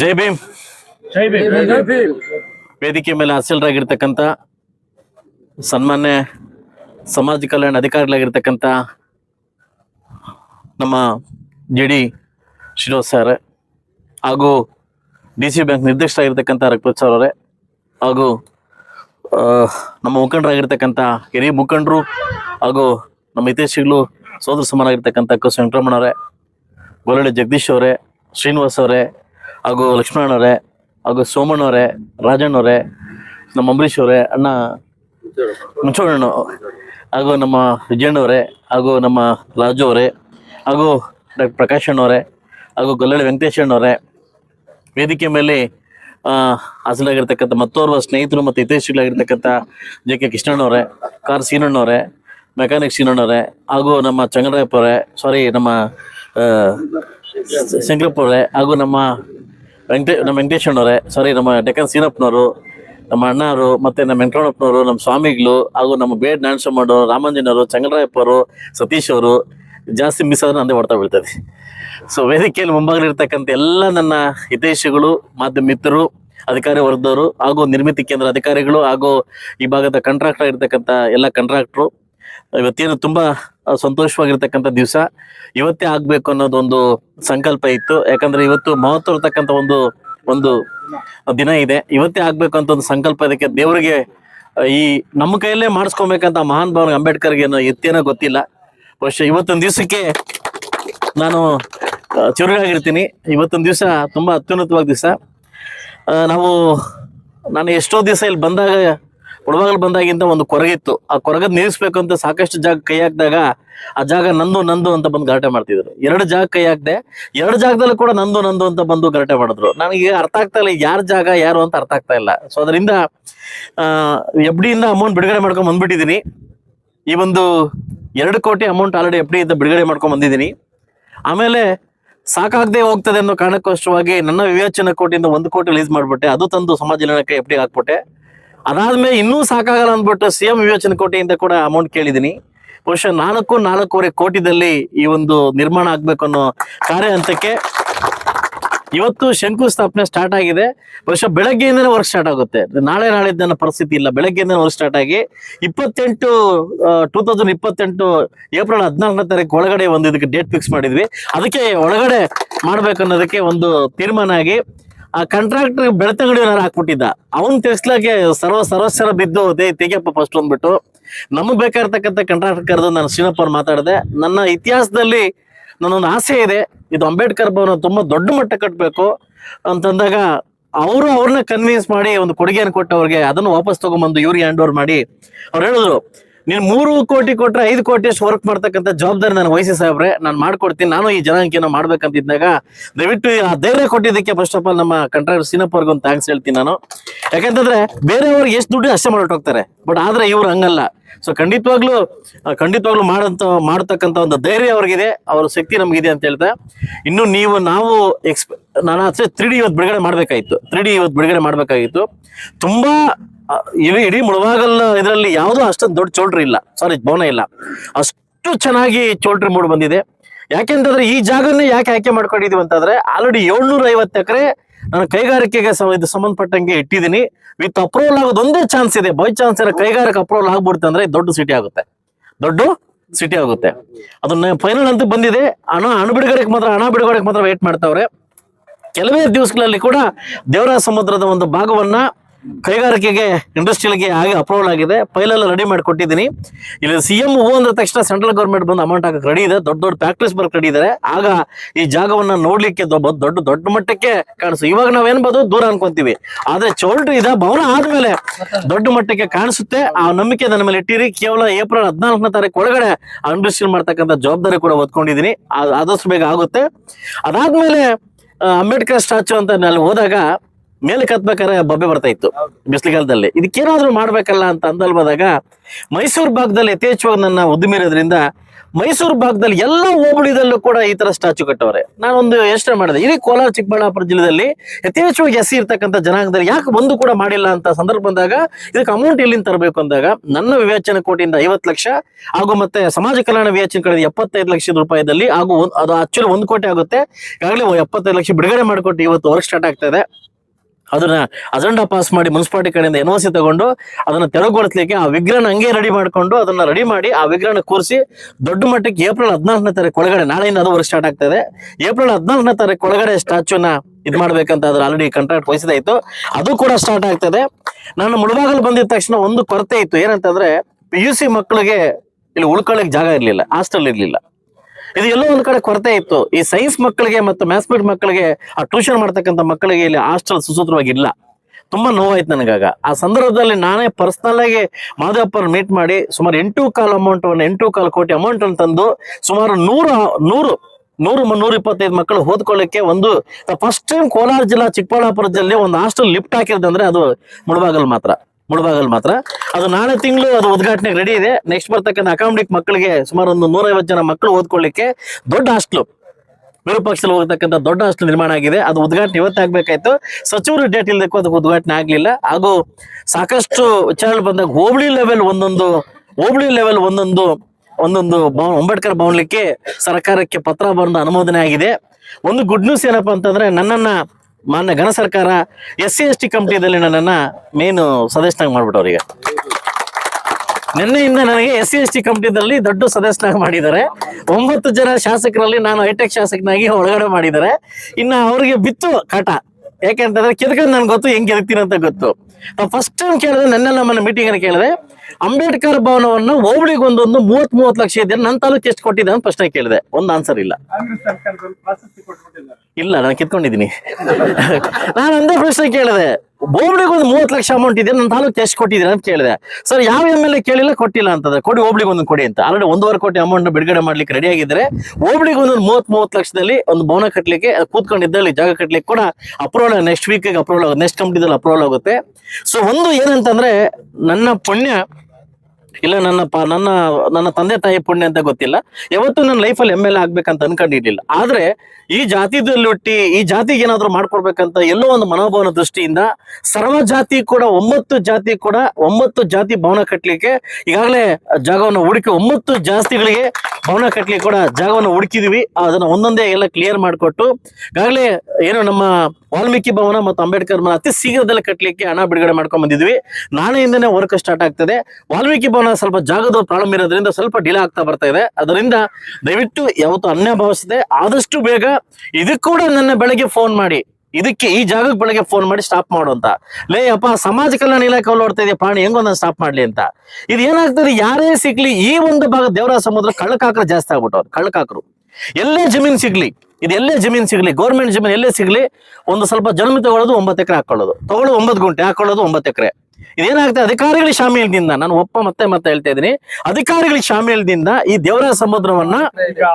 ಜೈ ಭೀಮ್. ಜೈ ಭೀಮ್. ವೇದಿಕೆ ಮೇಲೆ ಹಾಸ್ಯಲರಾಗಿರ್ತಕ್ಕಂಥ ಸನ್ಮಾನ್ಯ ಸಮಾಜ ಕಲ್ಯಾಣ ಅಧಿಕಾರಿಗಳಾಗಿರ್ತಕ್ಕಂತ ನಮ್ಮ ಜೆ ಡಿ ಶ್ರೀನಿವಾಸ್ ಸರ್ ಹಾಗೂ ಡಿ ಸಿ ಬ್ಯಾಂಕ್ ನಿರ್ದೇಶಕರಾಗಿರ್ತಕ್ಕಂಥ ರಘುಪತ್ ಸರ್ ಅವರೇ ಹಾಗೂ ನಮ್ಮ ಮುಖಂಡರಾಗಿರ್ತಕ್ಕಂಥ ಹಿರಿಯ ಮುಖಂಡರು ಹಾಗೂ ನಮ್ಮ ಹಿತೈಷಿಗಳು ಸೋದರ ಸಮಾನಾಗಿರ್ತಕ್ಕಂಥ ಕ ವೆಂಕಟರಮಣವರೇ ಗೊರಳೆ ಜಗದೀಶ್ ಅವರೇ ಶ್ರೀನಿವಾಸ್ ಅವರೇ, ಹಾಗೂ ಲಕ್ಷ್ಮಣ್ ಅವರೇ, ಹಾಗೂ ಸೋಮಣ್ಣ ಅವರೇ, ರಾಜಣ್ಣ ಅವರೇ, ನಮ್ಮ ಅಂಬರೀಶ್ ಅವರೇ, ಅಣ್ಣ ಮುಂಚೋಣ ಹಾಗೂ ನಮ್ಮ ವಿಜಯಣ್ಣ ಅವರೇ, ಹಾಗೂ ನಮ್ಮ ರಾಜು ಅವರೇ, ಹಾಗೂ ಡಾಕ್ಟರ್ ಪ್ರಕಾಶ್ ಅಣ್ಣವರೇ ಹಾಗೂ ಗೊಲ್ಲಳ್ಳಿ ವೆಂಕಟೇಶ್ ಅಣ್ಣವರೇ ವೇದಿಕೆ ಮೇಲೆ ಹಾಸನಾಗಿರ್ತಕ್ಕಂಥ ಮತ್ತೋರ್ವ ಸ್ನೇಹಿತರು ಮತ್ತು ಹಿತೈಷಿಗಳಾಗಿರ್ತಕ್ಕಂಥ ಜೆ ಕೆ ಕೃಷ್ಣಣ್ಣವರೇ ಕಾರ್ ಸೀನಣ್ಣವರೇ ಮೆಕ್ಯಾನಿಕ್ ಸೀನಣ್ಣವರೇ ಹಾಗೂ ನಮ್ಮ ಚಂಗರಾಯಪ್ಪ ಅವರೇ ಸಾರಿ ನಮ್ಮ ಶಂಕರಪ್ಪ ಹಾಗೂ ನಮ್ಮ ವೆಂಕಟೇ, ನಮ್ಮ ವೆಂಕಟೇಶ್ ಅಣ್ಣವರೇ ಸಾರಿ ನಮ್ಮ ಡೆಕನ್ ಸೀನಪ್ಪನವರು, ನಮ್ಮ ಅಣ್ಣವರು, ಮತ್ತೆ ನಮ್ಮ ವೆಂಕಟಣ್ಣಪ್ಪನವರು ನಮ್ಮ ಸ್ವಾಮಿಗಳು, ಹಾಗೂ ನಮ್ಮ ಬೇಡ್ ನಾರಾಯಣಸ್ವಾಮಿ ರಾಮಾಂಜನವರು ಅವರು ಸತೀಶ್ ಅವರು ಜಾಸ್ತಿ ಮಿಸ್ ಆದ್ರೆ ನಂದೇ ಹೊಡ್ತಾ ಬೀಳ್ತದೆ. ಸೊ ವೇದಿಕೆಯಲ್ಲಿ ಮುಂಭಾಗಲಿರ್ತಕ್ಕಂಥ ಎಲ್ಲ ನನ್ನ ಹಿತೈಷಿಗಳು, ಮಾಧ್ಯಮ ಮಿತ್ರರು, ಅಧಿಕಾರಿ ವರ್ಗದವರು, ಹಾಗೂ ನಿರ್ಮಿತಿ ಕೇಂದ್ರ ಅಧಿಕಾರಿಗಳು, ಹಾಗೂ ಈ ಭಾಗದ ಕಾಂಟ್ರಾಕ್ಟರ್ ಆಗಿರ್ತಕ್ಕಂಥ ಎಲ್ಲ ಕಾಂಟ್ರಾಕ್ಟ್ರು ಇವತ್ತೇನು ತುಂಬಾ ಸಂತೋಷವಾಗಿರ್ತಕ್ಕಂಥ ದಿವಸ. ಇವತ್ತೇ ಆಗ್ಬೇಕು ಅನ್ನೋದೊಂದು ಸಂಕಲ್ಪ ಇತ್ತು. ಯಾಕಂದ್ರೆ ಇವತ್ತು ಮಹತ್ವ ಇರ್ತಕ್ಕಂಥ ಒಂದು ಒಂದು ದಿನ ಇದೆ. ಇವತ್ತೇ ಆಗ್ಬೇಕು ಅಂತ ಒಂದು ಸಂಕಲ್ಪ ಇದಕ್ಕೆ ದೇವರಿಗೆ ಈ ನಮ್ಮ ಕೈಯಲ್ಲೇ ಮಾಡಿಸ್ಕೊಬೇಕಂತ ಮಹಾನ್ ಭಾವನ ಅಂಬೇಡ್ಕರ್ಗೆ ಏನೋ ಎತ್ತೇನೋ ಗೊತ್ತಿಲ್ಲ. ಬಹುಶಃ ಇವತ್ತೊಂದು ದಿವಸಕ್ಕೆ ನಾನು ಚುರುಗಾಗಿರ್ತೀನಿ ಇವತ್ತೊಂದು ದಿವಸ ತುಂಬಾ ಅತ್ಯುನ್ನತವಾದ ದಿವಸ. ನಾವು, ನಾನು ಎಷ್ಟೋ ದಿವಸ ಇಲ್ಲಿ ಬಂದಾಗ ಒಳವಾಗಲು ಬಂದಾಗಿಂದ ಒಂದು ಕೊರಗಿತ್ತು ಆ ಕೊರಗದ್ ನಿಲ್ಲಿಸ್ಬೇಕು ಅಂತ ಸಾಕಷ್ಟು ಜಾಗ ಕೈ ಹಾಕಿದಾಗ ಆ ಜಾಗ ನಂದು ನಂದು ಅಂತ ಬಂದು ಗಲಾಟೆ ಮಾಡ್ತಿದ್ರು. ಎರಡು ಜಾಗ ಕೈ ಹಾಕ್ದೆ, ಎರಡು ಜಾಗದಲ್ಲೂ ಕೂಡ ನಂದು ನಂದು ಅಂತ ಬಂದು ಗಲಾಟೆ ಮಾಡಿದ್ರು. ನನಗೆ ಅರ್ಥ ಆಗ್ತಾ ಇಲ್ಲ ಯಾರ ಜಾಗ, ಯಾರು ಅಂತ ಅರ್ಥ ಆಗ್ತಾ ಇಲ್ಲ. ಸೊ ಅದರಿಂದ ಎಫ್ ಡಿಯಿಂದ ಅಮೌಂಟ್ ಬಿಡುಗಡೆ ಮಾಡ್ಕೊಂಡ್ ಬಂದ್ಬಿಟ್ಟಿದ್ದೀನಿ ಈ ಒಂದು ಎರಡು ಕೋಟಿ ಅಮೌಂಟ್ ಆಲ್ರೆಡಿ ಎಫ್ ಇಂದ ಬಿಡುಗಡೆ ಮಾಡ್ಕೊಂಡ್ ಬಂದಿದ್ದೀನಿ ಆಮೇಲೆ ಸಾಕಾಗದೆ ಹೋಗ್ತದೆ ಅನ್ನೋ ಕಾರಣಕ್ಕೋಸ್ಕರವಾಗಿ ನನ್ನ ವಿವೇಚನಾ ಕೋಟಿಯಿಂದ ಒಂದು ಕೋಟಿ ರಿಲೀಸ್ ಮಾಡ್ಬಿಟ್ಟೆ. ಅದು ತಂದು ಸಮಾಜ ಕಲ್ಯಾಣಕ್ಕೆ ಎಫ್ ಡಿ ಹಾಕ್ಬಿಟ್ಟೆ. ಅದಾದ್ಮೇಲೆ ಇನ್ನೂ ಸಾಕಾಗಲ್ಲ ಅಂದ್ಬಿಟ್ಟು ಸಿಎಂ ವಿವೇಚನ ಕೋಟೆಯಿಂದ ಕೂಡ ಅಮೌಂಟ್ ಕೇಳಿದೀನಿ ಬಹುಶಃ ನಾಲ್ಕು, ನಾಲ್ಕೂವರೆ ಕೋಟಿದಲ್ಲಿ ಈ ಒಂದು ನಿರ್ಮಾಣ ಆಗ್ಬೇಕು ಅನ್ನೋ ಕಾರ್ಯ ಹಂತಕ್ಕೆ ಇವತ್ತು ಶಂಕುಸ್ಥಾಪನೆ ಸ್ಟಾರ್ಟ್ ಆಗಿದೆ. ಬಹುಶಃ ಬೆಳಗ್ಗೆಯಿಂದನೇ ವರ್ಕ್ ಸ್ಟಾರ್ಟ್ ಆಗುತ್ತೆ. ನಾಳೆ ನಾಳೆ ನನ್ನ ಪರಿಸ್ಥಿತಿ ಇಲ್ಲ. ಬೆಳಗ್ಗೆಯಿಂದ ವರ್ಕ್ ಸ್ಟಾರ್ಟ್ ಆಗಿ ಇಪ್ಪತ್ತೆಂಟು ಟೂ ತೌಸಂಡ್ ಇಪ್ಪತ್ತೆಂಟು ಏಪ್ರಿಲ್ ಹದಿನಾಲ್ಕನೇ ತಾರೀಕು ಒಳಗಡೆ ಒಂದು ಇದಕ್ಕೆ ಡೇಟ್ ಫಿಕ್ಸ್ ಮಾಡಿದ್ವಿ. ಅದಕ್ಕೆ ಒಳಗಡೆ ಮಾಡ್ಬೇಕನ್ನೋದಕ್ಕೆ ಒಂದು ತೀರ್ಮಾನ ಆಗಿ ಆ ಕಾಂಟ್ರಾಕ್ಟರ್ ಬೆಳತಂಗಡಿ ಹಾಕ್ಬಿಟ್ಟಿದ್ದ? ಅವನ್ ತಿಳಿಸ್ಲಾಕೆ ಸರ್ವ ಸರ್ವಸ್ವರ ಬಿದ್ದು ದೇ ತೆಗಿಯಪ್ಪ ಫಸ್ಟ್ ಅಂದ್ಬಿಟ್ಟು. ನಮಗ್ ಬೇಕಾಗಿರ್ತಕ್ಕಂಥ ಕಾಂಟ್ರಾಕ್ಟರ್ ಕರೆದು ನಾನು ಶ್ರೀನಪ್ಪ ಅವ್ರು ಮಾತಾಡಿದೆ. ನನ್ನ ಇತಿಹಾಸದಲ್ಲಿ ನನ್ನೊಂದು ಆಸೆ ಇದೆ. ಇದು ಅಂಬೇಡ್ಕರ್ ಭವನ ತುಂಬಾ ದೊಡ್ಡ ಮಟ್ಟ ಕಟ್ಟಬೇಕು ಅಂತಂದಾಗ ಅವರು ಅವ್ರನ್ನ ಕನ್ವಿನ್ಸ್ ಮಾಡಿ ಒಂದು ಕೊಡುಗೆಯನ್ನು ಕೊಟ್ಟು ಅವ್ರಿಗೆ ಅದನ್ನು ವಾಪಸ್ ತಗೊಂಬಂದು ಇವ್ರಿಗೆ ಹ್ಯಾಂಡ್ ಓವರ್ ಮಾಡಿ. ಅವ್ರು ಹೇಳಿದ್ರು ನೀನ್ ಮೂರು ಕೋಟಿ ಕೊಟ್ರೆ ಐದು ಕೋಟಿ ಅಷ್ಟು ವರ್ಕ್ ಮಾಡ್ತಕ್ಕಂಥ ಜವಾಬ್ದಾರಿ ನಾನು ವಹಿಸಿ ಸಾಹೇಬ್ರೆ, ನಾನು ಮಾಡ್ಕೊಡ್ತೀನಿ, ನಾನು ಈ ಜನಾಂಗೀಯನ ಮಾಡ್ಬೇಕಂತಿದ್ದಾಗ ದಯವಿಟ್ಟು ಆ ಧೈರ್ಯ ಕೊಟ್ಟಿದ್ದಕ್ಕೆ ಫಸ್ಟ್ ಆಫ್ ಆಲ್ ನಮ್ಮ ಕಂಟ್ರಾಕ್ಟರ್ ಸಿನಪ್ ಒಂದು ಥ್ಯಾಂಕ್ಸ್ ಹೇಳ್ತೀನಿ ನಾನು. ಯಾಕಂತಂದ್ರೆ ಬೇರೆಯವ್ರಿಗೆ ಎಷ್ಟು ದುಡ್ಡು ಅಷ್ಟೇ ಹೋಗ್ತಾರೆ ಬಟ್ ಆದ್ರೆ ಇವ್ರು ಹಂಗಲ್ಲ. ಸೊ ಖಂಡಿತವಾಗ್ಲೂ ಖಂಡಿತವಾಗ್ಲೂ ಮಾಡಂತ, ಮಾಡ್ತಕ್ಕಂಥ ಒಂದು ಧೈರ್ಯ ಅವ್ರಿಗಿದೆ, ಅವ್ರ ಶಕ್ತಿ ನಮಗಿದೆ ಅಂತ ಹೇಳ್ತಾ, ಇನ್ನು ನೀವು, ನಾವು ಎಕ್ಸ್ಪ ನಾನು ತ್ರೀ ಡಿ ಇವತ್ತು ಬಿಡುಗಡೆ ಮಾಡ್ಬೇಕಾಗಿತ್ತು ತ್ರೀ ಇವತ್ತು ಬಿಡುಗಡೆ ಮಾಡ್ಬೇಕಾಗಿತ್ತು. ತುಂಬಾ ಇಡೀ ಇಡೀ ಮುಳಬಾಗಲ್ ಇದರಲ್ಲಿ ಯಾವುದೋ ಅಷ್ಟೊಂದು ದೊಡ್ಡ ಚೋಲ್ಟ್ರಿ ಇಲ್ಲ. ಸಾರಿ ಭವನ ಇಲ್ಲ. ಅಷ್ಟು ಚೆನ್ನಾಗಿ ಚೋಲ್ಟ್ರಿ ಮೂಡ್ ಬಂದಿದೆ. ಯಾಕೆಂತಂದ್ರೆ ಈ ಜಾಗನ್ನೇ ಯಾಕೆ ಆಯ್ಕೆ ಮಾಡ್ಕೊಂಡಿದೀವಿ ಅಂತಂದ್ರೆ ಆಲ್ರೆಡಿ ಏಳ್ನೂರ ಐವತ್ತು ಎಕರೆ ನಾನು ಕೈಗಾರಿಕೆಗೆ ಸಂಬಂಧಪಟ್ಟಂಗೆ ಇಟ್ಟಿದ್ದೀನಿ. ವಿತ್ ಅಪ್ರೂವಲ್ ಆಗೋದು ಒಂದೇ ಚಾನ್ಸ್ ಇದೆ. ಬೈ ಚಾನ್ಸ್ ಏನೋ ಕೈಗಾರಿಕೆ ಅಪ್ರೂವಲ್ ಆಗ್ಬಿಡುತ್ತೆ ಅಂದ್ರೆ ದೊಡ್ಡ ಸಿಟಿ ಆಗುತ್ತೆ. ದೊಡ್ಡ ಸಿಟಿ ಆಗುತ್ತೆ. ಅದನ್ನ ಫೈನಲ್ ಅಂತ ಬಂದಿದೆ. ಹಣ ಹಣ ಬಿಡುಗಡೆಗೆ ಮಾತ್ರ, ಹಣ ಬಿಡುಗಡೆಗೆ ಮಾತ್ರ ವೇಟ್ ಮಾಡ್ತಾವ್ರೆ. ಕೆಲವೇ ದಿವಸಗಳಲ್ಲಿ ಕೂಡ ದೇವರ ಸಮುದ್ರದ ಒಂದು ಭಾಗವನ್ನ ಕೈಗಾರಿಕೆಗೆ, ಇಂಡಸ್ಟ್ರಿಯಲ್ಗೆ ಆಗಿ ಅಪ್ರೂವಲ್ ಆಗಿದೆ. ಪೈಲೆಲ್ಲ ರೆಡಿ ಮಾಡಿ ಕೊಟ್ಟಿದ್ದೀನಿ ಇಲ್ಲಿ ಸಿ ಎಂ ಹೂ ಅಂದ ತಕ್ಷಣ ಸೆಂಟ್ರಲ್ ಗೌರ್ಮೆಂಟ್ ಬಂದು ಅಮೌಂಟ್ ಹಾಕಕ್ಕೆ ರೆಡಿ ಇದೆ. ದೊಡ್ಡ ದೊಡ್ಡ ಫ್ಯಾಕ್ಟ್ರೀಸ್ ಬರ್ಕ್ ರೆಡಿ ಇದ್ದಾರೆ ಆಗ ಈ ಜಾಗವನ್ನ ನೋಡ್ಲಿಕ್ಕೆ ದೊಡ್ಡ ದೊಡ್ಡ ಮಟ್ಟಕ್ಕೆ ಕಾಣಿಸು ಇವಾಗ ನಾವೇನ್ಬೋದು ದೂರ ಅನ್ಕೊಂತೀವಿ. ಆದ್ರೆ ಚೌಲ್ಟ್ರಿ ಇದೆ ಭವನ ಆದ್ಮೇಲೆ ದೊಡ್ಡ ಮಟ್ಟಕ್ಕೆ ಕಾಣಿಸುತ್ತೆ. ಆ ನಂಬಿಕೆ ನನ್ನ ಮೇಲೆ ಇಟ್ಟಿರಿ. ಕೇವಲ ಏಪ್ರಿಲ್ ಹದಿನಾಲ್ಕನೇ ತಾರೀಕು ಒಳಗಡೆ ಇಂಡಸ್ಟ್ರಿ ಮಾಡ್ತಕ್ಕಂಥ ಜವಾಬ್ದಾರಿ ಕೂಡ ಹೊತ್ಕೊಂಡಿದ್ದೀನಿ. ಆ- ಆದಷ್ಟು ಬೇಗ ಆಗುತ್ತೆ. ಅದಾದ್ಮೇಲೆ ಅಂಬೇಡ್ಕರ್ ಸ್ಟ್ಯಾಚು ಅಂತ ನಾನು ಹೋದಾಗ ಮೇಲಕ್ಕೆ ಹತ್ಬೇಕಾದ್ರೆ ಬಬ್ಬೆ ಬರ್ತಾ ಇತ್ತು ಬಿಸಿಲುಗಾಲದಲ್ಲಿ. ಇದಕ್ಕೇನಾದ್ರೂ ಮಾಡ್ಬೇಕಲ್ಲ ಅಂತ ಅಂದಲ್ ಬಂದಾಗ ಮೈಸೂರು ಭಾಗದಲ್ಲಿ ಯಥೇಚ್ಛವಾಗಿ ನನ್ನ ಉದ್ದಿಮೆ ಇರೋದ್ರಿಂದ ಮೈಸೂರು ಭಾಗದಲ್ಲಿ ಎಲ್ಲ ಹೋಬಳಿದಲ್ಲೂ ಕೂಡ ಈ ತರ ಸ್ಟ್ಯಾಚು ಕಟ್ಟವ್ರೆ. ನಾನೊಂದು ಯೋಚನೆ ಮಾಡಿದೆ. ಇಡೀ ಕೋಲಾರ, ಚಿಕ್ಕಬಳ್ಳಾಪುರ ಜಿಲ್ಲೆಯಲ್ಲಿ ಯಥೇಚ್ಛವಾಗಿ ಎಸಿ ಇರ್ತಕ್ಕಂಥ ಜನಾಂಗದಲ್ಲಿ ಯಾಕೆ ಒಂದು ಕೂಡ ಮಾಡಿಲ್ಲ ಅಂತ ಸಂದರ್ಭ ಬಂದಾಗ ಇದಕ್ಕೆ ಅಮೌಂಟ್ ಎಲ್ಲಿಂದ ತರಬೇಕು ಅಂದಾಗ ನನ್ನ ವಿವೇಚನೆ ಕೋಟಿಯಿಂದ ಐವತ್ತು ಲಕ್ಷ ಹಾಗೂ ಮತ್ತೆ ಸಮಾಜ ಕಲ್ಯಾಣ ವಿವೇಚನೆ ಕಳೆದ ಎಪ್ಪತ್ತೈದು ಲಕ್ಷದ ರೂಪಾಯಿದಲ್ಲಿ ಹಾಗೂ ಅದು ಆಕ್ಚುಲಿ ಒಂದು ಕೋಟಿ ಆಗುತ್ತೆ. ಈಗಾಗಲೇ ಎಪ್ಪತ್ತೈದು ಲಕ್ಷ ಬಿಡುಗಡೆ ಮಾಡಿಕೊಟ್ಟು ಇವತ್ತು ವರ್ಕ್ ಸ್ಟಾರ್ಟ್ ಆಗ್ತಾ ಇದೆ. ಅದನ್ನ ಅಜೆಂಡಾ ಪಾಸ್ ಮಾಡಿ ಮುನ್ಸಿಪಾಲಿಟಿ ಕಡೆಯಿಂದ ಎನ್ ಸಿ ತಗೊಂಡು ಅದನ್ನ ತೆರವುಗೊಳಿಸ್ಲಿಕ್ಕೆ ಆ ವಿಗ್ರಹನ ಹಂಗೆ ರೆಡಿ ಮಾಡ್ಕೊಂಡು ಅದನ್ನ ರೆಡಿ ಮಾಡಿ ಆ ವಿಗ್ರಹನ ಕೂರಿಸಿ ದೊಡ್ಡ ಮಟ್ಟಕ್ಕೆ ಏಪ್ರಿಲ್ ಹದಿನಾಲ್ಕನೇ ತಾರೀಕು ಒಳಗಡೆ, ನಾಳೆಯಿಂದ ಅದು ಸ್ಟಾರ್ಟ್ ಆಗ್ತದೆ ಏಪ್ರಿಲ್ ಹದಿನಾಲ್ಕನೇ ತಾರೀಕು ಒಳಗಡೆ ಸ್ಟ್ಯಾಚ್ಯೂನ ಇದು ಮಾಡ್ಬೇಕಂತ ಅದ್ರ ಆಲ್ರೆಡಿ ಕಾಂಟ್ರಾಕ್ಟ್ ವಹಿಸಿದಾಯ್ತು ಅದು ಕೂಡ ಸ್ಟಾರ್ಟ್ ಆಗ್ತದೆ ನಾನು ಮುಳುಬಾಗಲ್ ಬಂದಿದ ತಕ್ಷಣ ಒಂದು ಕೊರತೆ ಇತ್ತು. ಏನಂತಂದ್ರೆ ಪಿ ಯು ಸಿ ಮಕ್ಕಳಿಗೆ ಇಲ್ಲಿ ಉಳ್ಕೊಳ್ಳಿಕ್ ಜಾಗ ಇರ್ಲಿಲ್ಲ ಹಾಸ್ಟೆಲ್ ಇರ್ಲಿಲ್ಲ. ಇದು ಎಲ್ಲೋ ಒಂದ್ ಕಡೆ ಕೊರತೆ ಇತ್ತು. ಈ ಸೈನ್ಸ್ ಮಕ್ಕಳಿಗೆ ಮತ್ತು ಮ್ಯಾಥ್ಮೆಟಿಕ್ ಮಕ್ಕಳಿಗೆ, ಆ ಟ್ಯೂಷನ್ ಮಾಡ್ತಕ್ಕಂಥ ಮಕ್ಕಳಿಗೆ ಇಲ್ಲಿ ಹಾಸ್ಟೆಲ್ ಸುಸೂತ್ರವಾಗಿ ಇಲ್ಲ ತುಂಬಾ ನೋವಾಯ್ತು ನನಗಾಗ. ಆ ಸಂದರ್ಭದಲ್ಲಿ ನಾನೇ ಪರ್ಸನಲ್ ಆಗಿ ಮಾಧವಪ್ಪನ ಮೀಟ್ ಮಾಡಿ ಸುಮಾರು ಎಂಟು ಕಾಲ್ ಅಮೌಂಟ್ ಎಂಟು ಕಾಲು ಕೋಟಿ ಅಮೌಂಟ್ ಅನ್ನು ತಂದು ಸುಮಾರು ನೂರು ನೂರು ನೂರು ಮುನ್ನೂರ ನೂರ ಇಪ್ಪತ್ತೈದು ಮಕ್ಕಳು ಓದ್ಕೊಳ್ಳಿಕ್ಕೆ ಒಂದು ಫಸ್ಟ್ ಟೈಮ್ ಕೋಲಾರ ಜಿಲ್ಲಾ ಚಿಕ್ಕಬಳ್ಳಾಪುರ ಜಿಲ್ಲೆ ಒಂದು ಹಾಸ್ಟೆಲ್ ಲಿಫ್ಟ್ ಹಾಕಿರೋದಂದ್ರೆ ಅದು ಮುಳಬಾಗಲ್ ಮಾತ್ರ. ಮುಳಬಾಗಲ್ ಮಾತ್ರ. ಅದು ನಾಳೆ ತಿಂಗಳು ಅದು ಉದ್ಘಾಟನೆಗೆ ರೆಡಿ ಇದೆ. ನೆಕ್ಸ್ಟ್ ಬರ್ತಕ್ಕಂಥ ಅಕಾಮಿಡಿಕ್ ಮಕ್ಕಳಿಗೆ ಸುಮಾರು ಒಂದು ನೂರೈವತ್ತು ಜನ ಮಕ್ಕಳು ಓದ್ಕೊಳ್ಳಿಕ್ಕೆ ದೊಡ್ಡ ಹಾಸ್ಟೆಲ್ ವಿರೂಪಾಕ್ಷಲ್ಲಿ ಹೋಗ್ತಕ್ಕಂಥ ದೊಡ್ಡ ಹಾಸ್ಟೆಲ್ ನಿರ್ಮಾಣ ಆಗಿದೆ. ಅದು ಉದ್ಘಾಟನೆ ಇವತ್ತು ಆಗ್ಬೇಕಾಯ್ತು. ಸಚಿವರು ಡೇಟ್ ಇಲ್ಲದಕ್ಕೂ ಅದಕ್ಕೆ ಉದ್ಘಾಟನೆ ಆಗಲಿಲ್ಲ. ಹಾಗೂ ಸಾಕಷ್ಟು ವಿಚಾರಗಳು ಬಂದಾಗ ಹೋಬಳಿ ಲೆವೆಲ್ ಒಂದೊಂದು, ಹೋಬಳಿ ಲೆವೆಲ್ ಒಂದೊಂದು ಒಂದೊಂದು ಅಂಬೇಡ್ಕರ್ ಭವನಕ್ಕೆ ಸರ್ಕಾರಕ್ಕೆ ಪತ್ರ ಬರೆದು ಅನುಮೋದನೆ ಆಗಿದೆ. ಒಂದು ಗುಡ್ ನ್ಯೂಸ್ ಏನಪ್ಪಾ ಅಂತಂದ್ರೆ ನನ್ನನ್ನ ಮಾನ್ಯ ಘನ ಸರ್ಕಾರ ಎಸ್ ಸಿ ಎಸ್ ಟಿ ಕಂಪ್ನಿದಲ್ಲಿ ನನ್ನನ್ನ ಮೇನ್ ಸದಸ್ಯನಾಗಿ ಮಾಡ್ಬಿಟ್ಟವ್ರೀಗ ನಿನ್ನೆಯಿಂದ ನನಗೆ ಎಸ್ ಸಿ ಎಸ್ ಟಿ ಕಂಪ್ನಿದಲ್ಲಿ ದೊಡ್ಡ ಸದಸ್ಯನಾಗಿ ಮಾಡಿದ್ದಾರೆ. ಒಂಬತ್ತು ಜನ ಶಾಸಕರಲ್ಲಿ ನಾನು ಹೈಟೆಕ್ ಶಾಸಕನಾಗಿ ಒಳಗಡೆ ಮಾಡಿದ್ದಾರೆ. ಇನ್ನ ಅವರಿಗೆ ಬಿತ್ತು ಕಾಟ. ಯಾಕೆಂತಂದ್ರೆ ಕೆದಕೊಂಡು ನನ್ಗೆ ಗೊತ್ತು, ಹೆಂಗ್ ಕೆದಕ್ತೀನಿ ಅಂತ ಗೊತ್ತು. ಫಸ್ಟ್ ಟೈಮ್ ಕೇಳಿದ್ರೆ ನನ್ನೆಲ್ಲ ನಮ್ಮನ್ನ ಮೀಟಿಂಗ್ ಕೇಳಿದೆ, ಅಂಬೇಡ್ಕರ್ ಭವನವನ್ನು ಹೋಬಳಿಗೆ ಒಂದೊಂದು ಮೂವತ್ ಮೂವತ್ ಲಕ್ಷ ಇದೆ ನನ್ನ ತಾಲೂಕು ಎಷ್ಟು ಕೊಟ್ಟಿದೆ ಅಂತ ಪ್ರಶ್ನೆ ಕೇಳಿದೆ. ಒಂದು ಆನ್ಸರ್ ಇಲ್ಲ. ಇಲ್ಲ, ನಾನು ಕಿತ್ಕೊಂಡಿದ್ದೀನಿ. ನಾನು ಒಂದೇ ಪ್ರಶ್ನೆ ಕೇಳಿದೆ. ಬೋಬ್ಳಿಗೆ ಒಂದು ಮೂವತ್ತು ಲಕ್ಷ ಅಮೌಂಟ್ ಇದೆ, ನನ್ನ ತಾಲೂಕು ಎಷ್ಟು ಕೊಟ್ಟಿದ್ದೀರಾ ಅಂತ ಕೇಳಿದೆ. ಸರ್, ಯಾವ ಎಂ ಎಲ್ ಎ ಕೇಳಿಲ್ಲ, ಕೊಟ್ಟಿಲ್ಲ ಅಂತಂದ್ರೆ ಕೊಡಿ ಹೋಬ್ಳಿಗೆ ಒಂದು ಕೊಡಿ ಅಂತ. ಆಲ್ರೆಡಿ ಒಂದೂವರೆ ಕೋಟಿ ಅಮೌಂಟ್ ಬಿಡುಗಡೆ ಮಾಡ್ಲಿಕ್ಕೆ ರೆಡಿ ಆಗಿದ್ರೆ ಹೋಬ್ಳಿಗೆ ಒಂದು ಮೂವತ್ ಮೂವತ್ತು ಲಕ್ಷದಲ್ಲಿ ಒಂದು ಭವನ ಕಟ್ಟಲಿಕ್ಕೆ ಕೂತ್ಕೊಂಡಿದ್ದಲ್ಲಿ ಜಾಗ ಕಟ್ಟಲಿಕ್ಕೆ ಕೂಡ ಅಪ್ರೂವಲ್ ನೆಕ್ಸ್ಟ್ ವೀಕ್ ಅಪ್ರೂವಲ್ ಆಗುತ್ತೆ. ನೆಕ್ಸ್ಟ್ ಕಂಪ್ನಿದಲ್ಲಿ ಅಪ್ರೂವಲ್ ಆಗುತ್ತೆ. ಸೊ ಒಂದು ಏನಂತಂದ್ರೆ, ನನ್ನ ಪುಣ್ಯ, ಇಲ್ಲ, ನನ್ನ ಪ ನನ್ನ ನನ್ನ ತಂದೆ ತಾಯಿ ಪುಣ್ಯ ಅಂತ ಗೊತ್ತಿಲ್ಲ. ಯಾವತ್ತೂ ನನ್ನ ಲೈಫಲ್ಲಿ ಎಂ ಎಲ್ ಆಗ್ಬೇಕಂತ ಅನ್ಕೊಂಡಿರ್ಲಿಲ್ಲ. ಆದ್ರೆ ಈ ಜಾತಿದಲ್ಲಿ ಹುಟ್ಟಿ ಈ ಜಾತಿಗೆ ಏನಾದ್ರು ಮಾಡ್ಕೊಡ್ಬೇಕಂತ ಎಲ್ಲೋ ಒಂದು ಮನೋಭಾವನ ದೃಷ್ಟಿಯಿಂದ ಸರ್ವ ಜಾತಿ ಕೂಡ ಒಂಬತ್ತು ಜಾತಿ ಕೂಡ ಒಂಬತ್ತು ಜಾತಿ ಭವನ ಕಟ್ಟಲಿಕ್ಕೆ ಈಗಾಗಲೇ ಜಾಗವನ್ನು ಹುಡುಕಿ ಒಂಬತ್ತು ಜಾತಿಗಳಿಗೆ ಭವನ ಕಟ್ಟಲಿಕ್ಕೆ ಕೂಡ ಜಾಗವನ್ನು ಹುಡುಕಿದ್ವಿ. ಅದನ್ನ ಒಂದೊಂದೇ ಎಲ್ಲ ಕ್ಲಿಯರ್ ಮಾಡಿಕೊಟ್ಟು ಈಗಾಗಲೇ ಏನು ನಮ್ಮ ವಾಲ್ಮೀಕಿ ಭವನ ಮತ್ತು ಅಂಬೇಡ್ಕರ್ ಭವನ ಅತಿ ಶೀಘ್ರದಲ್ಲಿ ಕಟ್ಟಲಿಕ್ಕೆ ಹಣ ಬಿಡುಗಡೆ ಮಾಡ್ಕೊಂಡ್ ಬಂದಿದ್ವಿ. ನಾಳೆಯಿಂದನೇ ವರ್ಕ್ ಸ್ಟಾರ್ಟ್ ಆಗ್ತದೆ. ವಾಲ್ಮೀಕಿ ಭವನ ಸ್ವಲ್ಪ ಜಾಗದ ಪ್ರಾಬ್ಲಮ್ ಇರೋದ್ರಿಂದ ಸ್ವಲ್ಪ ಡಿಲೇ ಆಗ್ತಾ ಬರ್ತಾ ಇದೆ. ಅದರಿಂದ ದಯವಿಟ್ಟು ಯಾವತ್ತು ಅನ್ಯ ಭಾವಿಸದೆ ಆದಷ್ಟು ಬೇಗ ಇದಕ್ಕೆ ಕೂಡ ನನ್ನ ಬೆಳಗ್ಗೆ ಫೋನ್ ಮಾಡಿ. ಇದಕ್ಕೆ ಈ ಜಾಗಕ್ಕೆ ಬೆಳಗ್ಗೆ ಫೋನ್ ಮಾಡಿ ಸ್ಟಾಪ್ ಮಾಡು ಅಂತ. ಲೇ ಅಪ್ಪ, ಸಮಾಜ ಕಲ್ಯಾಣ ಇಲಾಖೆ ಓಡ್ತಾ ಇದೆಯಾ ಪ್ರಾಣಿ ಹೆಂಗೊಂದ ಸ್ಟಾಪ್ ಮಾಡ್ಲಿ ಅಂತ. ಇದು ಏನಾಗ್ತದೆ ಯಾರೇ ಸಿಗ್ಲಿ, ಈ ಒಂದು ಭಾಗ ದೇವರ ಸಮುದ್ರ ಕಳ್ಳಕಾಕರು ಜಾಸ್ತಿ ಆಗ್ಬಿಟ್ಟವ್ರು ಕಳ್ಳಕಾಕರು. ಎಲ್ಲೇ ಜಮೀನ್ ಸಿಗ್ಲಿ, ಇದು ಎಲ್ಲೇ ಜಮೀನ್ ಸಿಗ್ಲಿ ಗೌರ್ಮೆಂಟ್ ಜಮೀನ್ ಎಲ್ಲೇ ಸಿಗ್ಲಿ, ಒಂದು ಸ್ವಲ್ಪ ಜಮೀನು ತಗೊಳ್ಳೋದು ಒಂಬತ್ತು ಎಕರೆ ಹಾಕೊಳ್ಳೋದು. ತಗೊಳ್ಳೋದು ಒಂಬತ್ತು ಗುಂಟೆ ಹಾಕೊಳ್ಳೋದು ಒಂಬತ್ತು ಎಕರೆ. ಇದೇನಾಗ್ತದೆ ಅಧಿಕಾರಿಗಳ ಶಾಮೀಲ್ದಿಂದ ನಾನು ಒಪ್ಪ ಮತ್ತೆ ಮತ್ತೆ ಹೇಳ್ತಾ ಇದ್ದೀನಿ. ಅಧಿಕಾರಿಗಳ ಶಾಮೀಲ್ದಿಂದ ಈ ದೇವರ ಸಮುದ್ರವನ್ನ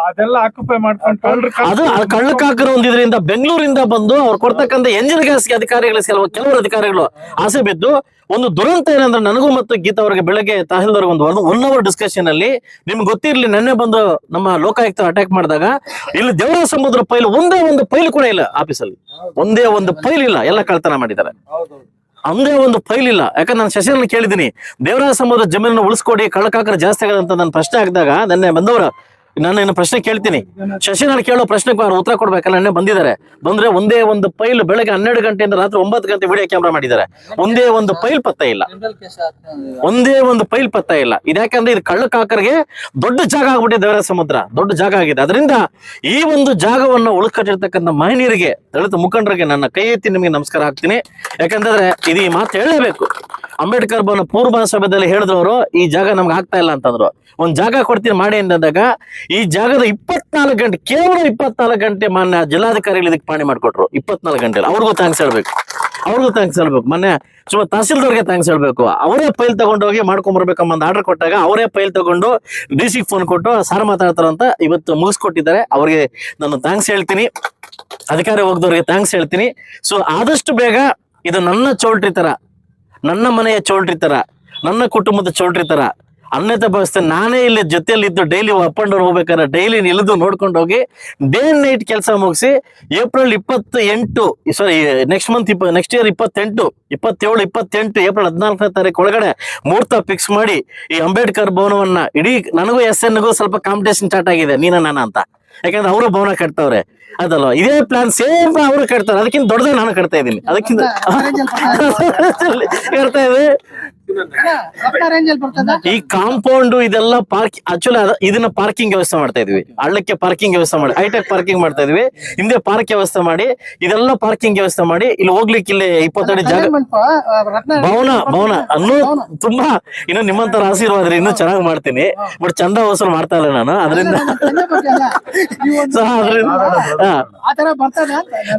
ಅದೆಲ್ಲ ಆಕ್ಯುಪೈ ಮಾಡ್ಕೊಂಡು ಅದು ಕಳ್ಳಕಾಕರು ಒಂದಿದ್ರಿಂದ ಬೆಂಗಳೂರಿಂದ ಬಂದು ಅವ್ರು ಕೊಡ್ತಕ್ಕಂಥ ಎಂಜಿನ್ ಗ್ಯಾಸ್ಗೆ ಅಧಿಕಾರಿಗಳ ಕೆಲವು ಕೆಲವರು ಅಧಿಕಾರಿಗಳು ಆಸೆ ಬಿದ್ದು ಒಂದು ದುರಂತ ಏನಂದ್ರೆ ನನಗೂ ಮತ್ತು ಗೀತಾ ಅವರಿಗೆ ಬೆಳಗ್ಗೆ ತಹಸೀಲ್ದಾರ್ ಒಂದು ಒನ್ ಅವರ್ ಡಿಸ್ಕಷನ್ ಅಲ್ಲಿ ನಿಮ್ಗೆ ಗೊತ್ತಿರ್ಲಿ ನೆನ್ನೆ ಬಂದು ನಮ್ಮ ಲೋಕಾಯುಕ್ತ ಅಟ್ಯಾಕ್ ಮಾಡಿದಾಗ ಇಲ್ಲಿ ದೇವರ ಸಮುದ್ರ ಪೈಲ್ ಒಂದೇ ಒಂದು ಪೈಲ್ ಕೂಡ ಇಲ್ಲ ಆಫೀಸಲ್ಲಿ ಒಂದೇ ಒಂದು ಪೈಲ್ ಇಲ್ಲ ಎಲ್ಲ ಕಳ್ತನ ಮಾಡಿದ್ದಾರೆ. ಒಂದೇ ಒಂದು ಫೈಲ್ ಇಲ್ಲ. ಯಾಕಂದ್ರೆ ನಾನು ಶಶಿಯನ್ನು ಕೇಳಿದ್ದೀನಿ. ದೇವರಾಜ ಸಮುದ್ರ ಜಮೀನನ್ನು ಉಳಿಸ್ಕೊಡಿ, ಕಳ್ಳಕಾಕರ ಜಾಸ್ತಿ ಆಗದಂತ ನಾನು ಪ್ರಶ್ನೆ ಹಾಕಿದಾಗ, ನನ್ನೆ ಬಂದವರು ನಾನು ಇನ್ನು ಪ್ರಶ್ನೆ ಕೇಳ್ತೀನಿ. ಶಶಿನಾಳ್ ಕೇಳೋ ಪ್ರಶ್ನೆಗೆ ಅವ್ರು ಉತ್ತರ ಕೊಡ್ಬೇಕಲ್ಲ ನಿನ್ನೆ ಬಂದಿದ್ದಾರೆ. ಬಂದ್ರೆ ಒಂದೇ ಒಂದು ಪೈಲ್ ಬೆಳಗ್ಗೆ ಹನ್ನೆರಡು ಗಂಟೆಯಿಂದ ರಾತ್ರಿ ಒಂಬತ್ತು ಗಂಟೆ ವಿಡಿಯೋ ಕ್ಯಾಮ್ರಾ ಮಾಡಿದ್ದಾರೆ. ಒಂದೇ ಒಂದು ಪೈಲ್ ಪತ್ತ ಇಲ್ಲ. ಒಂದೇ ಒಂದು ಪೈಲ್ ಪತ್ತ ಇಲ್ಲ. ಇದ್ಯಾಕಂದ್ರೆ ಇದು ಕಳ್ಳಕಾಕರಿಗೆ ದೊಡ್ಡ ಜಾಗ ಆಗ್ಬಿಟ್ಟಿದೆ ದೇವರ ಸಮುದ್ರ. ದೊಡ್ಡ ಜಾಗ ಆಗಿದೆ. ಅದರಿಂದ ಈ ಒಂದು ಜಾಗವನ್ನು ಉಳ್ಕಟ್ಟಿರ್ತಕ್ಕಂಥ ಮಹಿಳೆಯರಿಗೆ ದಳಿತ ಮುಖಂಡರಿಗೆ ನನ್ನ ಕೈ ಎತ್ತಿ ನಿಮಗೆ ನಮಸ್ಕಾರ ಹಾಕ್ತೀನಿ. ಯಾಕಂತಂದ್ರೆ ಇದು ಈ ಮಾತು ಹೇಳಲೇಬೇಕು. ಅಂಬೇಡ್ಕರ್ ಭವನ ಪೂರ್ವ ಸಭೆಯಲ್ಲಿ ಹೇಳಿದವರು, ಈ ಜಾಗ ನಮ್ಗೆ ಆಗ್ತಾ ಇಲ್ಲ ಅಂತಂದ್ರು. ಒಂದ್ ಜಾಗ ಕೊಡ್ತೀನಿ ಮಾಡಿ ಅಂದಾಗ, ಈ ಜಾಗದ ಇಪ್ಪತ್ನಾಲ್ಕು ಗಂಟೆ, ಕೇವಲ ಇಪ್ಪತ್ನಾಲ್ಕು ಗಂಟೆ ಮಾನ್ಯ ಜಿಲ್ಲಾಧಿಕಾರಿಗಳು ಇದಕ್ಕೆ ಪಾಣಿ ಮಾಡ್ಕೊಟ್ರು. ಇಪ್ಪತ್ನಾಲ್ಕು ಗಂಟೆ ಅವ್ರಿಗೂ ಥ್ಯಾಂಕ್ಸ್ ಹೇಳ್ಬೇಕು. ಅವ್ರಿಗೂ ಥ್ಯಾಂಕ್ಸ್ ಹೇಳ್ಬೇಕು. ಮೊನ್ನೆ ಸುಮ್ಮ ತಹಸೀಲ್ದಾರ್ಗೆ ಥ್ಯಾಂಕ್ಸ್ ಹೇಳ್ಬೇಕು. ಅವರೇ ಫೈಲ್ ತಗೊಂಡೋಗಿ ಮಾಡ್ಕೊಂಡ್ ಬರ್ಬೇಕಂಬ ಒಂದು ಆರ್ಡರ್ ಕೊಟ್ಟಾಗ ಅವರೇ ಫೈಲ್ ತಗೊಂಡು ಡಿ ಸಿ ಫೋನ್ ಕೊಟ್ಟು, ಸಾರ್ ಮಾತಾಡ್ತಾರಂತ ಇವತ್ತು ಮುಗಿಸ್ಕೊಟ್ಟಿದ್ದಾರೆ. ಅವ್ರಿಗೆ ನಾನು ಥ್ಯಾಂಕ್ಸ್ ಹೇಳ್ತೀನಿ. ಅಧಿಕಾರಿ ಹೋಗ್ದವ್ರಿಗೆ ಥ್ಯಾಂಕ್ಸ್ ಹೇಳ್ತೀನಿ. ಸೊ ಆದಷ್ಟು ಬೇಗ ಇದು ನನ್ನ ಚೌಲ್ಟ್ರಿ ತರ ನನ್ನ ಮನೆಯ ಚೌಲ್ಟ್ರಿ ತರ, ನನ್ನ ಕುಟುಂಬದ ಚೌಲ್ಟ್ರಿ ತರ ಅನ್ಯತೆ ಭಾವಿಸ್ತೆ ನಾನೇ ಇಲ್ಲಿ ಜೊತೆಯಲ್ಲಿ ಇದ್ದು ಡೈಲಿ ಅಪ್ ಅಂಡ್ ಡೌನ್ ಹೋಗ್ಬೇಕಾದ್ರೆ ಡೈಲಿ ನಿಲ್ದು ನೋಡ್ಕೊಂಡು ಹೋಗಿ ಡೇ ನೈಟ್ ಕೆಲಸ ಮುಗಿಸಿ ಏಪ್ರಿಲ್ ಇಪ್ಪತ್ತು ಎಂಟು ಸಾರಿ ನೆಕ್ಸ್ಟ್ ಮಂತ್ ಇಪ್ಪ ನೆಕ್ಸ್ಟ್ ಇಯರ್ ಇಪ್ಪತ್ತೆಂಟು, ಇಪ್ಪತ್ತೇಳು, ಇಪ್ಪತ್ತೆಂಟು ಏಪ್ರಿಲ್ ಹದಿನಾಲ್ಕನೇ ತಾರೀಕು ಒಳಗಡೆ ಮುಹೂರ್ತ ಫಿಕ್ಸ್ ಮಾಡಿ ಈ ಅಂಬೇಡ್ಕರ್ ಭವನವನ್ನ ಇಡೀ ನನಗೂ ಎಸ್ ಎನ್ಗೂ ಸ್ವಲ್ಪ ಕಾಂಪಿಟೇಷನ್ ಸ್ಟಾರ್ಟ್ ಆಗಿದೆ, ನೀನ ನಾನು ಅಂತ. ಯಾಕಂದ್ರೆ ಅವರು ಭವನ ಕಟ್ತವ್ರೆ. ಅದಲ್ವಾ? ಇದೇ ಪ್ಲಾನ್ ಸೇಮ್ ಅವರು ಕಟ್ತಾರೆ. ಅದಕ್ಕಿಂತ ದೊಡ್ಡದಾಗ ನಾನು ಕಟ್ತಾ ಇದ್ದೀನಿ. ಅದಕ್ಕಿಂತ ಕಟ್ತಾ ಇದೆ ಈ ಕಾಂಪೌಂಡ್ ಇದೆಲ್ಲ ಪಾರ್ಕ್ ಆಕ್ಚುಲಿ ಇದನ್ನ ಪಾರ್ಕಿಂಗ್ ವ್ಯವಸ್ಥೆ ಮಾಡ್ತಾ ಇದ್ವಿ. ಹಳ್ಳಕ್ಕೆ ಪಾರ್ಕಿಂಗ್ ವ್ಯವಸ್ಥೆ ಮಾಡಿ ಹೈಟೆಕ್ ಪಾರ್ಕಿಂಗ್ ಮಾಡ್ತಾ ಇದೀವಿ. ಹಿಂದೆ ಪಾರ್ಕ್ ವ್ಯವಸ್ಥೆ ಮಾಡಿ ಇದೆಲ್ಲ ಪಾರ್ಕಿಂಗ್ ವ್ಯವಸ್ಥೆ ಮಾಡಿ ಇಲ್ಲಿ ಹೋಗ್ಲಿಕ್ಕೆ ಇಲ್ಲಿ ಇಪ್ಪತ್ತಡಿ ಜಾಗ ಭವನ ಭವನ. ಅನ್ನು ತುಂಬಾ ಇನ್ನು ನಿಮ್ಮಂತರ ಆಶೀರ್ವಾದ ಇನ್ನು ಚೆನ್ನಾಗಿ ಮಾಡ್ತೀನಿ. ಬಟ್ ಚಂದ ವಸೂಲ್ ಮಾಡ್ತಾ ಇಲ್ಲ ನಾನು. ಅದರಿಂದ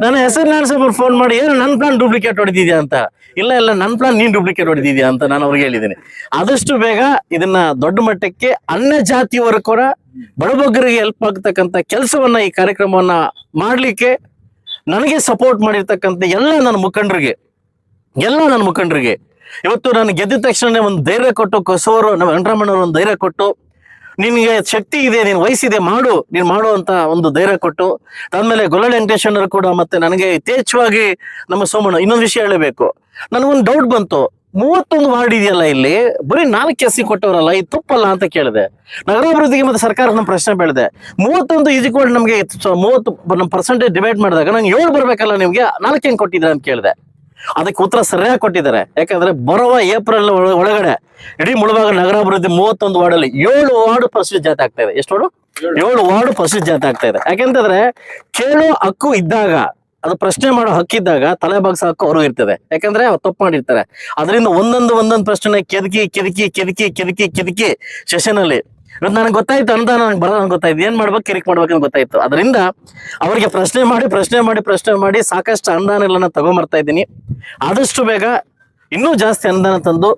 ನನ್ನ ಹೆಸರು ನಾನು ಫೋನ್ ಮಾಡಿ ಏನು ನನ್ನ ಪ್ಲಾನ್ ಡೂಪ್ಲಿಕೇಟ್ ಹೊಡೆದಿದ್ಯಾ? ಅಂತ. ಇಲ್ಲ ಇಲ್ಲ ನನ್ನ ಪ್ಲಾನ್ ನೀನ್ ಡೂಪ್ಲಿಕೇಟ್ ಹೊಡೆದಿದ್ಯಾ ಅಂತ ನಾನು ಅವ್ರಿಗೆ ಹೇಳಿದ್ದೀನಿ. ಆದಷ್ಟು ಬೇಗ ಇದನ್ನ ದೊಡ್ಡ ಮಟ್ಟಕ್ಕೆ ಅನ್ಯ ಜಾತಿಯವರ ಕೂಡ ಬಡಬಗ್ಗರಿಗೆ ಹೆಲ್ಪ್ ಆಗ್ತಕ್ಕಂಥ ಕೆಲಸವನ್ನ ಈ ಕಾರ್ಯಕ್ರಮವನ್ನ ಮಾಡ್ಲಿಕ್ಕೆ ನನಗೆ ಸಪೋರ್ಟ್ ಮಾಡಿರ್ತಕ್ಕಂಥ ಎಲ್ಲ ನನ್ನ ಮುಖಂಡರಿಗೆ, ಎಲ್ಲ ನನ್ನ ಮುಖಂಡರಿಗೆ. ಇವತ್ತು ನಾನು ಗೆದ್ದ ತಕ್ಷಣ ಒಂದು ಧೈರ್ಯ ಕೊಟ್ಟು ಕೊಸವರು ನಮ್ಮ ವೆಂಕಟರಮಣ್ಣವರು ಒಂದು ಧೈರ್ಯ ಕೊಟ್ಟು, ನಿನಗೆ ಶಕ್ತಿ ಇದೆ, ನೀನು ವಯಸ್ಸಿದೆ ಮಾಡು, ನೀನು ಮಾಡು ಅಂತ ಒಂದು ಧೈರ್ಯ ಕೊಟ್ಟು ಅದಾದ್ಮೇಲೆ ಗೊಲಳ ಕೂಡ ಮತ್ತೆ ನನಗೆ ಯಥೇಚ್ಛವಾಗಿ ನಮ್ಮ ಸೋಮಣ್ಣ ಇನ್ನೊಂದು ವಿಷಯ ಹೇಳಬೇಕು. ನನಗೊಂದು ಡೌಟ್ ಬಂತು. ಮೂವತ್ತೊಂದು ವಾರ್ಡ್ ಇದೆಯಲ್ಲ ಇಲ್ಲಿ? ಬರೀ ನಾಲ್ಕು ಎಸ್ ಸಿ ಕೊಟ್ಟವರಲ್ಲ ಇದು ತಪ್ಪಲ್ಲ ಅಂತ ಕೇಳಿದೆ. ನಗರಾಭಿವೃದ್ಧಿಗೆ ಮತ್ತೆ ಸರ್ಕಾರ ನಮ್ಮ ಪ್ರಶ್ನೆ ಬೆಳೆದೆ. ಮೂವತ್ತೊಂದು ಈಜಿಕೋಡ್ ನಮಗೆ ಮೂವತ್ತು ನಮ್ಮ ಪರ್ಸೆಂಟೇಜ್ ಡಿವೈಡ್ ಮಾಡಿದಾಗ ನಂಗೆ ಏಳು ಬರ್ಬೇಕಲ್ಲ ನಿಮ್ಗೆ ನಾಲ್ಕು ಹೆಂಗ್ ಕೊಟ್ಟಿದ್ರೆ ಅಂತ ಕೇಳಿದೆ. ಅದಕ್ಕೆ ಉತ್ತರ ಸರಿಯಾಗಿ ಕೊಟ್ಟಿದ್ದಾರೆ. ಯಾಕಂದ್ರೆ ಬರುವ ಏಪ್ರಿಲ್ ಒಳ- ಒಳಗಡೆ ಇಡೀ ಮುಳುವಾಗ ನಗರಾಭಿವೃದ್ಧಿ ಮೂವತ್ತೊಂದು ವಾರ್ಡಲ್ಲಿ ಏಳು ವಾರ್ಡ್ ಪರ್ಸೆಂಟ್ ಜಾತಿ ಆಗ್ತಾ ಇದೆ. ಎಷ್ಟು? ಏಳು. ವಾರ್ಡ್ ಪರ್ಸೆಂಟ್ ಜಾತಿ ಆಗ್ತಾ ಇದೆ. ಯಾಕೆಂತಂದ್ರೆ ಕೇಳೋ ಹಕ್ಕು ಇದ್ದಾಗ ಅದು ಪ್ರಶ್ನೆ ಮಾಡೋ ಹಕ್ಕಿದ್ದಾಗ ತಲೆ ಬಾಗ್ಸ ಅವರು ಇರ್ತದೆ. ಯಾಕಂದ್ರೆ ಅವ್ರು ತಪ್ಪು ಮಾಡಿರ್ತಾರೆ. ಅದರಿಂದ ಒಂದೊಂದು ಒಂದೊಂದು ಪ್ರಶ್ನೆ ಕೆದಕಿ ಕೆದಕಿ ಕೆದಕಿ ಕೆದಕಿ ಕೆದಕಿ ಸೆಷನ್ ಅಲ್ಲಿ ಇವತ್ತು ನನಗೆ ಗೊತ್ತಾಯ್ತು, ಅಂತ ನನಗೆ ಬರೋದು ನನಗೆ ಗೊತ್ತಾಯ್ತು, ಏನ್ ಮಾಡ್ಬೇಕು, ಕಿರಿಕ್ ಮಾಡ್ಬೇಕಂತ ಗೊತ್ತಾಯ್ತು. ಅದರಿಂದ ಅವರಿಗೆ ಪ್ರಶ್ನೆ ಮಾಡಿ ಪ್ರಶ್ನೆ ಮಾಡಿ ಪ್ರಶ್ನೆ ಮಾಡಿ ಸಾಕಷ್ಟು ಅನುದಾನ ಎಲ್ಲ ತಗೊಂಬರ್ತಾ ಇದ್ದೀನಿ. ಆದಷ್ಟು ಬೇಗ ಇನ್ನೂ ಜಾಸ್ತಿ ಅನುದಾನ ತಂದು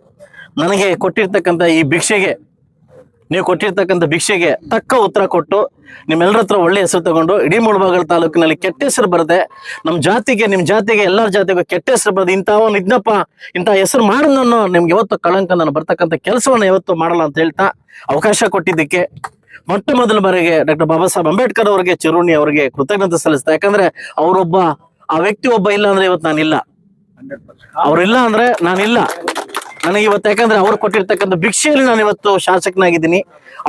ನನಗೆ ಕೊಟ್ಟಿರ್ತಕ್ಕಂಥ ಈ ಭಿಕ್ಷೆಗೆ ನೀವು ಕೊಟ್ಟಿರ್ತಕ್ಕಂಥ ಭಿಕ್ಷೆಗೆ ತಕ್ಕ ಉತ್ತರ ಕೊಟ್ಟು ನಿಮ್ಮೆಲ್ಲರ ಹತ್ರ ಒಳ್ಳೆ ಹೆಸರು ತಗೊಂಡು ಇಡೀ ಮುಳಬಾಗಲ ತಾಲೂಕಿನಲ್ಲಿ ಕೆಟ್ಟ ಹೆಸರು ಬರದೆ ನಮ್ಮ ಜಾತಿಗೆ ನಿಮ್ಮ ಜಾತಿಗೆ, ಎಲ್ಲರ ಜಾತಿಗೂ ಕೆಟ್ಟ ಹೆಸರು ಬರದೆ ಇಂಥ ಒಂದು ಇದ್ನಪ್ಪ, ಇಂಥ ಹೆಸರು ಮಾಡೋದನ್ನು ನಾನು ನಿಮ್ಗೆ ಯಾವತ್ತು ಕಳಂಕ ನಾನು ಬರ್ತಕ್ಕಂಥ ಕೆಲಸವನ್ನು ಯಾವತ್ತು ಮಾಡಲ್ಲ ಅಂತ ಹೇಳ್ತಾ ಅವಕಾಶ ಕೊಟ್ಟಿದ್ದಕ್ಕೆ ಮೊಟ್ಟ ಮೊದಲ ಬಾರಿಗೆ ಡಾಕ್ಟರ್ ಬಾಬಾ ಸಾಹೇಬ್ ಅಂಬೇಡ್ಕರ್ ಅವರಿಗೆ ಚಿರುಣಿ ಅವರಿಗೆ ಕೃತಜ್ಞತೆ ಸಲ್ಲಿಸ್ತಾ, ಯಾಕಂದ್ರೆ ಅವರೊಬ್ಬ, ಆ ವ್ಯಕ್ತಿ ಒಬ್ಬ ಇಲ್ಲ ಅಂದ್ರೆ ಇವತ್ತು ನಾನಿಲ್ಲ. ಅವ್ರಿಲ್ಲ ಅಂದ್ರೆ ನಾನಿಲ್ಲ. ನನಗೆ ಇವತ್ತು ಯಾಕಂದ್ರೆ ಅವ್ರು ಕೊಟ್ಟಿರ್ತಕ್ಕಂಥ ಭಿಕ್ಷೆಯಲ್ಲಿ ನಾನು ಇವತ್ತು ಶಾಸಕನಾಗಿದ್ದೀನಿ.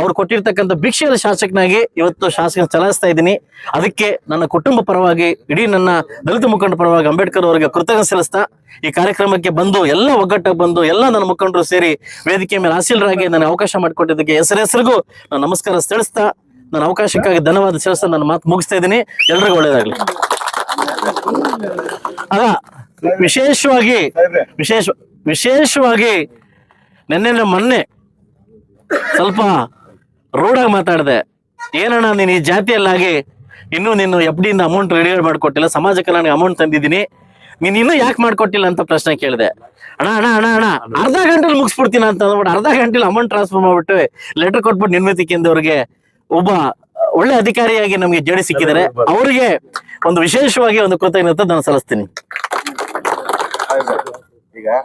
ಅವ್ರು ಕೊಟ್ಟಿರ್ತಕ್ಕಂಥ ಭಿಕ್ಷೆಯಲ್ಲಿ ಶಾಸಕನಾಗಿ ಇವತ್ತು ಶಾಸಕ ಚಲಾಯಿಸ್ತಾ ಇದ್ದೀನಿ. ಅದಕ್ಕೆ ನನ್ನ ಕುಟುಂಬ ಪರವಾಗಿ, ಇಡೀ ನನ್ನ ದಲಿತ ಮುಖಂಡ ಪರವಾಗಿ ಅಂಬೇಡ್ಕರ್ ಅವರಿಗೆ ಕೃತಜ್ಞ ಸಲ್ಲಿಸ್ತಾ, ಈ ಕಾರ್ಯಕ್ರಮಕ್ಕೆ ಬಂದು ಎಲ್ಲ ಒಗ್ಗಟ್ಟಾಗಿ ಬಂದು ಎಲ್ಲ ನನ್ನ ಮುಖಂಡರು ಸೇರಿ ವೇದಿಕೆ ಮೇಲೆ ಹಾಸಿಲರಾಗಿ ನನಗೆ ಅವಕಾಶ ಮಾಡಿಕೊಟ್ಟಿದ್ದಕ್ಕೆ ಹೆಸರು ಹೆಸರಿಗೂ ನಾನು ನಮಸ್ಕಾರ ತಿಳಿಸ್ತಾ ನನ್ನ ಅವಕಾಶಕ್ಕಾಗಿ ಧನ್ಯವಾದ ಸಲ್ಲಿಸ್ತಾ ನನ್ನ ಮಾತು ಮುಗಿಸ್ತಾ ಇದ್ದೀನಿ. ಎಲ್ರಿಗೂ ಒಳ್ಳೇದಾಗ್ಲಿ ಅಲ್ಲ, ವಿಶೇಷವಾಗಿ, ವಿಶೇಷ ವಿಶೇಷವಾಗಿ ನೆನ್ನೆ ಮೊನ್ನೆ ಸ್ವಲ್ಪ ರೂಢಾಗಿ ಮಾತಾಡಿದೆ. ಏನಣ್ಣ ನೀನು ಈ ಜಾತಿಯಲ್ಲಾಗಿ ಇನ್ನೂ ನೀನು ಎಫ್ ಡಿಯಿಂದ ಅಮೌಂಟ್ ರೆಡಿ ಮಾಡಿಕೊಟ್ಟಿಲ್ಲ? ಸಮಾಜಕ್ಕೆ ಕಲ್ಯಾಣ ಅಮೌಂಟ್ ತಂದಿದ್ದೀನಿ. ನೀನು ಇನ್ನೂ ಯಾಕೆ ಮಾಡ್ಕೊಟ್ಟಿಲ್ಲ ಅಂತ ಪ್ರಶ್ನೆ ಕೇಳಿದೆ. ಅಣ್ಣ ಅಣ್ಣ ಅಣ್ಣ ಅಣ್ಣ ಅರ್ಧ ಗಂಟೆಲಿ ಮುಗಿಸ್ಬಿಡ್ತೀನಿ ಅಂತ ಅಂದ್ಬಿಟ್ಟು ಅರ್ಧ ಗಂಟೆಲಿ ಅಮೌಂಟ್ ಟ್ರಾನ್ಸ್ಫರ್ ಮಾಡ್ಬಿಟ್ಟು ಲೆಟರ್ ಕೊಟ್ಬಿಟ್ಟು ನಿರ್ಮಿತಿ ಕೇಂದ್ರವರಿಗೆ ಒಬ್ಬ ಒಳ್ಳೆ ಅಧಿಕಾರಿಯಾಗಿ ನಮಗೆ ಜೋಡಿ ಸಿಕ್ಕಿದ್ದಾರೆ. ಅವರಿಗೆ ಒಂದು ವಿಶೇಷವಾಗಿ ಒಂದು ಕೃತಜ್ಞತೆ ನಾನು ಸಲ್ಲಿಸ್ತೀನಿ. గట్టిగా